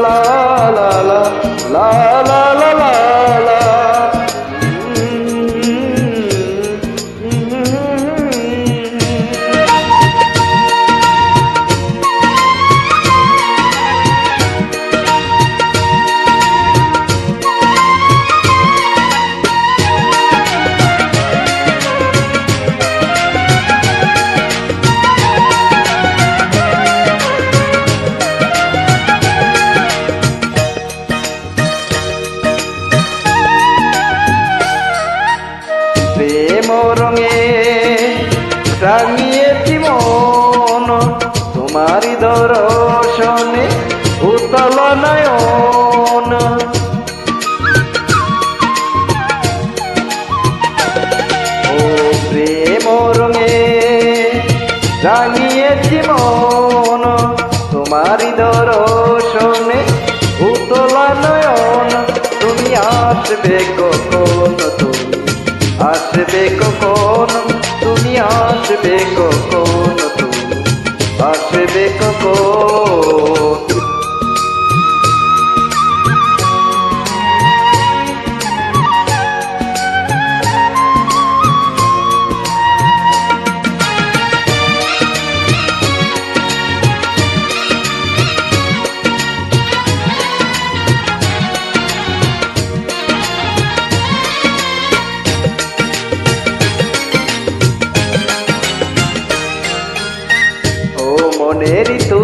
la la la la la রাঙিয়েছি মন। তোমারই দর্শনে উতল নয়ন। ও প্রেম রঙে রাঙিয়েছি মন। তোমারই দর্শনে উতল নয়ন। তুমি আসবে কখন? তুমি আসবে কখন? আসবে কখন তুমি আসবে কখন?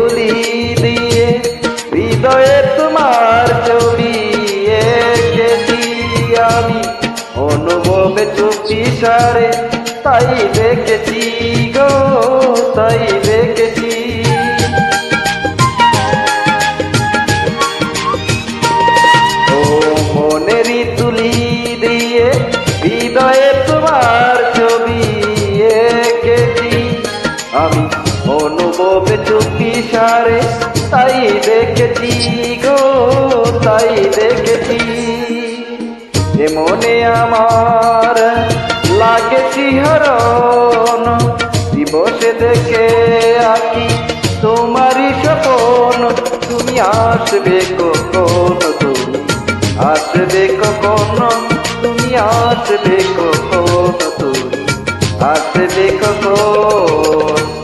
তুলি দিয়ে, হৃদয়ে তোমার ছবি এঁকেছি আমি। অনুভবে চুপি সারে, তাই দেখেছি গো, তাই দেখেছি। ও মনেরই তুলি দিয়ে অনুভবে চুপি সারে, তাই দেখেছি গো, তাই দেখেছি। মনে আমার লাগে শিহরণ, দিবসে দেখে আঁকি তোমারই স্বপন। তুমি আসবে কখন তুমি? আসবে কখন? তুমি আসবে কখন তুমি? আসবে কখন?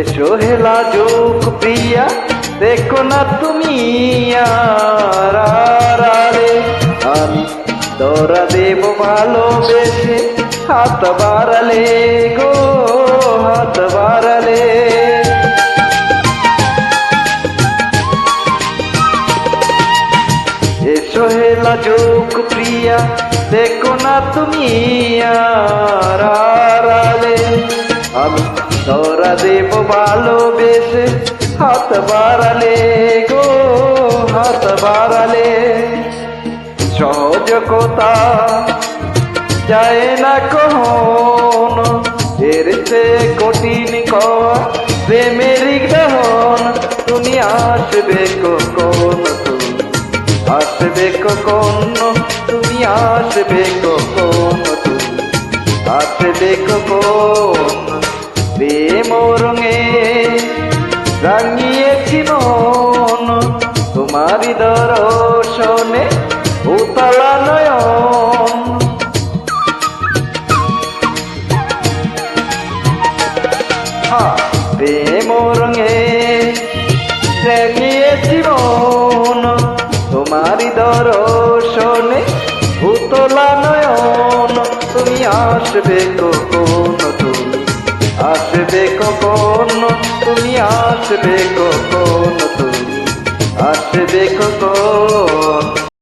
এসো হেলা যোগ প্রিয়া, দেখো না তুমি আমি দৌড়া দেব ভালোবেসে, হাত বাড়ালে গো, হাত বাড়ালে। এসো হেলা যোগ প্রিয়া, দেখো না তুমি আর দেব ভালোবেসে হাত বাড়ালে গো, হাত বাড়ালে। সহজ কথা যায় না কহন এর সে কঠিন প্রেমের দহন। তুমি আসবে কখন আসবে কখন, তুমি আসবে কখন আসবে কখন প্রেম রঙে রাঙিয়েছি মন তোমারি দর্শনে উতলা নয়ন। প্রেম রঙে রাঙিয়েছি মন তোমারি দর্শনে উতলা নয়ন। তুমি আসবে কখন আসবে কখন তুমি আসবে কখন তুমি আসবে কখন।